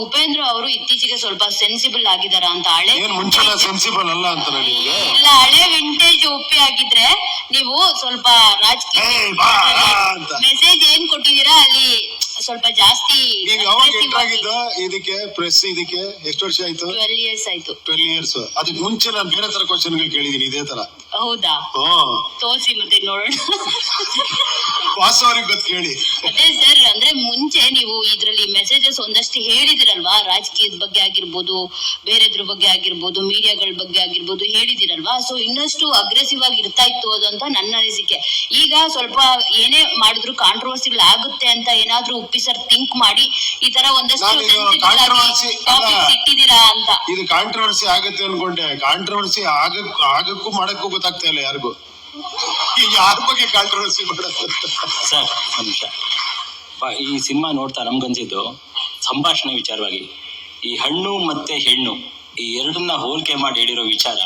ಉಪೇಂದ್ರ ಅವರು ಇತ್ತೀಚೆಗೆ ಸ್ವಲ್ಪ ಸೆನ್ಸಿಬಲ್ ಆಗಿದಾರ ಅಂತ ಹಳೆ ಏನ್ ಮುಂಚೆಲ್ಲ ಸೆನ್ಸಿಬಲ್ ಅಲ್ಲ ಅಂತ ನಿಮ್ಗೆ? ಇಲ್ಲ ಹಳೆ ವಿಂಟೇಜ್ ಒಪ್ಪಿ ಆಗಿದ್ರೆ ನೀವು ಸ್ವಲ್ಪ ರಾಜಕೀಯ ಏಯ್ ಬಾ ಅಂತ. ಮೆಸೇಜ್ ಏನ್ ಕೊಟ್ಟಿದ್ದೀರಾ ಅಲ್ಲಿ ಸ್ವಲ್ಪ ಜಾಸ್ತಿ ಈಗ ಯಾವಾಗ ಇದಕ್ಕೆ ಪ್ರೆಸ್ ಇದಕ್ಕೆ ಎಷ್ಟು ವರ್ಷ ಆಯ್ತು? ಟ್ವೆಲ್ ಇಯರ್ಸ್ ಆಯ್ತು. ಟ್ವೆಲ್ ಇಯರ್ಸ್ ಅದಕ್ಕೆ ಮುಂಚೆ ನಾನು ಬೇರೆ ತರ ಕ್ವಶನ್ ಕೇಳಿದೀನಿ ಇದೇ ತರ. ಹೌದಾ? ಹ್ಮ್. ತೋರ್ಸಿ ಮತ್ತೆ ನೋಡೋಣ. ವಾಸು ಅವ್ರಿಗೆ ಗೊತ್ತು ಕೇಳಿ. ಅದೇ ಸರ್ ಅಂದ್ರೆ ಮುಂಚೆ ನೀವು ಇದ್ರಲ್ಲಿ ಮೆಸೇಜಸ್ ಒಂದಷ್ಟು ಹೇಳಿದಿರಲ್ವಾ? ರಾಜಕೀಯದ ಬಗ್ಗೆ ಆಗಿರ್ಬೋದು ಬೇರೆದ್ರ ಬಗ್ಗೆ ಆಗಿರ್ಬೋದು ಮೀಡಿಯಾಗಳ ಬಗ್ಗೆ ಆಗಿರ್ಬೋದು ಹೇಳಿದಿರಲ್ವಾ? ಸೊ ಇನ್ನಷ್ಟು ಅಗ್ರೆಸಿವ್ ಆಗಿ ಇರ್ತಾ ಇತ್ತು ಅದು ಅಂತ ನನ್ನ ಅನಿಸಿಕೆ. ಈಗ ಸ್ವಲ್ಪ ಏನೇ ಮಾಡಿದ್ರು ಕಾಂಟ್ರವರ್ಸಿಗಳು ಆಗುತ್ತೆ ಅಂತ ಏನಾದ್ರೂ ಉಪ್ಪಿ ಸರ್ ಥಿಂಕ್ ಮಾಡಿ ಈ ತರ ಒಂದಷ್ಟು ನಾನು ಇದು sensible ಆಗಿ ಅಲ್ಲ. ಇಟ್ಟಿದ್ದೀರಾ ಅಂತ. ಇದು ಕಾಂಟ್ರವರ್ಸಿ ಆಗುತ್ತೆ ಅನ್ಕೊಂಡೆ. ಕಾಂಟ್ರವರ್ಸಿ ಆಗಕ್ ಆಗಕ್ಕೂ ಮಾಡಕ್ಕೂ ಗೊತ್ತಾಗ್ತಾ ಇಲ್ಲ ಯಾರಿಗೂ. ಯಾರ ಬಗ್ಗೆ ಕಾಂಟ್ರವರ್ಸಿ ಸರ್ ನಿಮಿಷ. ಈ ಸಿನಿಮಾ ನೋಡ್ತಾ ನಮ್ಗನ್ಸಿದ್ದು ಸಂಭಾಷಣೆ ವಿಚಾರವಾಗಿ. ಈ ಹಣ್ಣು ಮತ್ತೆ ಹೆಣ್ಣು, ಈ ಎರಡನ್ನ ಹೋಲಿಕೆ ಮಾಡಿ ಹೇಳಿರೋ ವಿಚಾರ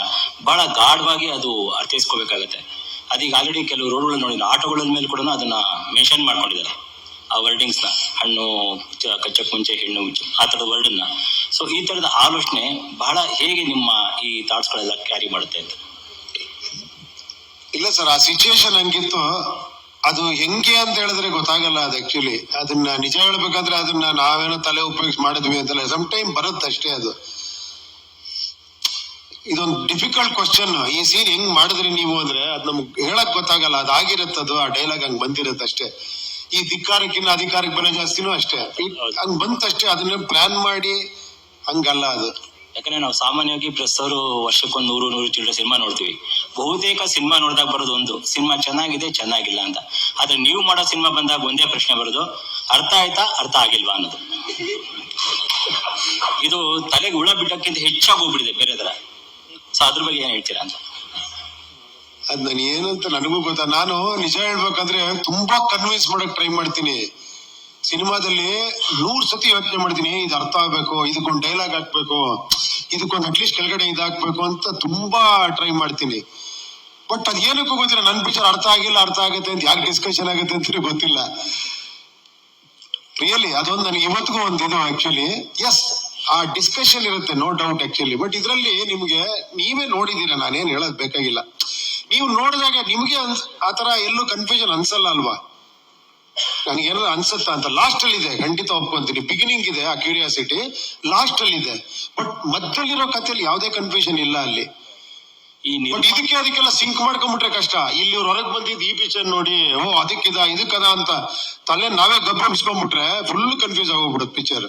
ಬಹಳ ಗಾಢವಾಗಿ ಅದು ಅರ್ಥೈಸ್ಕೋಬೇಕಾಗತ್ತೆ. ಅದೀಗ ಆಲ್ರೆಡಿ ಕೆಲವು ರೋಡ್ಗಳನ್ನ ನೋಡಿದ್ರೆ ಆಟೋಗಳ ಮೇಲೆ ಕೂಡ ಅದನ್ನ ಮೆನ್ಷನ್ ಮಾಡ್ಕೊಂಡಿದ್ದಾರೆ. ಆ ವರ್ಡಿಂಗ್ಸ್ನ ಹಣ್ಣು ಕಚ್ಚಕ್ ಮುಂಚೆ ಹೆಣ್ಣು ಆ ಥರದ ವರ್ಡನ್ನ ಸೊ ಈ ಥರದ ಆಲೋಚನೆ ಬಹಳ ಹೇಗೆ ನಿಮ್ಮ ಈ ಥಾಟ್ಸ್ಗಳೆಲ್ಲ ಕ್ಯಾರಿ ಮಾಡುತ್ತೆ ಅಂತ. ಇಲ್ಲ ಸರ್ ಆ ಸಿಚುಯೇಷನ್ ಹಂಗಿತ್ತು. ಅದು ಹೆಂಗೆ ಅಂತ ಹೇಳಿದ್ರೆ ಗೊತ್ತಾಗಲ್ಲ ಅದು ಆಕ್ಚುಲಿ ಅದನ್ನ ನಿಜ ಹೇಳ್ಬೇಕಂದ್ರೆ ಅದನ್ನ ನಾವೇನೋ ತಲೆ ಉಪಯೋಗಿಸಿ ಮಾಡಿದ್ವಿ ಅಂತಲ್ಲ ಸಮ್ ಟೈಮ್ ಬರುತ್ತೆ ಅಷ್ಟೇ ಅದು. ಇದೊಂದು ಡಿಫಿಕಲ್ಟ್ ಕ್ವಶನ್ ಈ ಸೀನ್ ಹೆಂಗ್ ಮಾಡಿದ್ರಿ ನೀವು ಅಂದ್ರೆ ಅದ್ ನಮ್ಗೆ ಹೇಳಕ್ ಗೊತ್ತಾಗಲ್ಲ. ಅದಾಗಿರುತ್ತೆ ಅದು ಆ ಡೈಲಾಗ್ ಹಂಗ್ ಬಂದಿರುತ್ತೆ ಅಷ್ಟೇ. ಈ ಧಿಕ್ಕಾರಕ್ಕಿನ್ನ ಅಧಿಕಾರಕ್ಕೆ ಬೆಲೆ ಜಾಸ್ತಿನೂ ಅಷ್ಟೇ. ಹಂಗ್ ಬಂತಷ್ಟೇ ಅದನ್ನ ಪ್ಲಾನ್ ಮಾಡಿ ಹಂಗಲ್ಲ ಅದು. ಯಾಕಂದ್ರೆ ನಾವು ಸಾಮಾನ್ಯವಾಗಿ ಪ್ರೆಸ್ ಅವರು ವರ್ಷಕ್ಕೊಂದು ನೂರು ನೂರು ಚಿಲ್ಲರೆ ಸಿನಿಮಾ ನೋಡ್ತೀವಿ. ಬಹುತೇಕ ಸಿನಿಮಾ ನೋಡಿದಾಗ ಬರೋದು ಒಂದು. ಸಿನಿಮಾ ಚೆನ್ನಾಗಿದೆ, ಚೆನ್ನಾಗಿಲ್ಲ ಅಂತ. ಆದ್ರೆ ನೀವು ಮಾಡೋ ಸಿನಿಮಾ ಬಂದಾಗ ಒಂದೇ ಪ್ರಶ್ನೆ ಬರೋದು, ಅರ್ಥ ಆಯ್ತಾ, ಅರ್ಥ ಆಗಿಲ್ವಾ ಅನ್ನೋದು. ಇದು ತಲೆಗೆ ಹುಳ ಬಿಟ್ಟಕ್ಕಿಂತ ಹೆಚ್ಚಾಗಿ ಹೋಗ್ಬಿಟ್ಟಿದೆ ಬೇರೆ ತರ ಸೊ ಅದ್ರ ಬಗ್ಗೆ ಏನ್ ಹೇಳ್ತೀರಾ ಅಂತ? ಅದ್ ನಾನು ಏನಂತ ನನಗೂ ಗೊತ್ತಾ. ನಾನು ನಿಜ ಹೇಳ್ಬೇಕಂದ್ರೆ ತುಂಬಾ ಕನ್ವಿನ್ಸ್ ಮಾಡಕ್ ಟ್ರೈ ಮಾಡ್ತೀನಿ. ಸಿನಿಮಾದಲ್ಲಿ ನೂರ್ ಸತಿ ಯೋಚನೆ ಮಾಡ್ತೀನಿ. ಇದು ಅರ್ಥ ಆಗ್ಬೇಕು ಇದಕ್ಕೊಂದು ಡೈಲಾಗ್ ಹಾಕ್ಬೇಕು. ಇದಕ್ಕೊಂದು ಅಟ್ಲೀಸ್ಟ್ ಕೆಳಗಡೆ ಇದಾಕ್ಬೇಕು ಅಂತ ತುಂಬಾ ಟ್ರೈ ಮಾಡ್ತೀನಿ. ಬಟ್ ಅದ್ ಏನಕ್ಕೂ ಗೊತ್ತಿಲ್ಲ ನನ್ನ ಪಿಕ್ಚರ್ ಅರ್ಥ ಆಗಿಲ್ಲ, ಅರ್ಥ ಆಗುತ್ತೆ ಅಂತ ಯಾಕೆ ಡಿಸ್ಕಷನ್ ಆಗುತ್ತೆ ಅಂತ ಗೊತ್ತಿಲ್ಲ. ರಿಯಲಿ ಅದೊಂದು ನನಗೆ ಇವತ್ತಿಗೂ ಒಂದು ಇದು ಆಕ್ಚುಲಿ ಎಸ್ ಆ ಡಿಸ್ಕಷನ್ ಇರುತ್ತೆ ನೋ ಡೌಟ್ ಆಕ್ಚುಲಿ ಬಟ್ ಇದರಲ್ಲಿ ನಿಮಗೆ, ನೀವೇ ನೋಡಿದೀರ ನಾನೇನು ಹೇಳೋದು ಬೇಕಾಗಿಲ್ಲ. ನೀವು ನೋಡಿದಾಗ ನಿಮಗೆ ಅನ್ಸ್ ಥರ ಎಲ್ಲೂ ಕನ್ಫ್ಯೂಷನ್ ಅನ್ಸಲ್ಲ ಅಲ್ವಾ? ನನಗೆ ಏನಾದ್ರು ಅನ್ಸುತ್ತಾ ಅಂತ. ಲಾಸ್ಟ್ ಅಲ್ಲಿ ಇದೆ ಖಂಡಿತ ಒಪ್ಕೊಂತೀನಿ. ಬಿಗಿನಿಂಗ್ ಇದೆ ಆ ಕ್ಯೂರಿಯಾಸಿಟಿ ಲಾಸ್ಟ್ ಅಲ್ಲಿ ಇದೆ. ಬಟ್ ಮಧ್ಯದಲ್ಲಿರೋ ಕಥೆಯಲ್ಲಿ ಯಾವುದೇ ಕನ್ಫ್ಯೂಷನ್ ಇಲ್ಲ ಅಲ್ಲಿ. ಈ ಬಟ್ ಇದಕ್ಕೆ ಅದಕ್ಕೆಲ್ಲ ಸಿಂಕ್ ಮಾಡ್ಕೊಂಡ್ಬಿಟ್ರೆ ಕಷ್ಟ. ಇಲ್ಲಿ ಇವ್ರು ಹೊರಗ್ ಬಂದಿದ್ ಈ ಪಿಕ್ಚರ್ ನೋಡಿ ಓ ಅದಕ್ಕಿದ ಇದಕ್ಕದ ಅಂತ ತಲೆ ನಾವೇ ಗಬ್ಬರಿಸ್ಕೊಂಡ್ಬಿಟ್ರೆ ಫುಲ್ ಕನ್ಫ್ಯೂಸ್ ಆಗೋಗ್ಬಿಡುತ್ತೆ ಪಿಕ್ಚರ್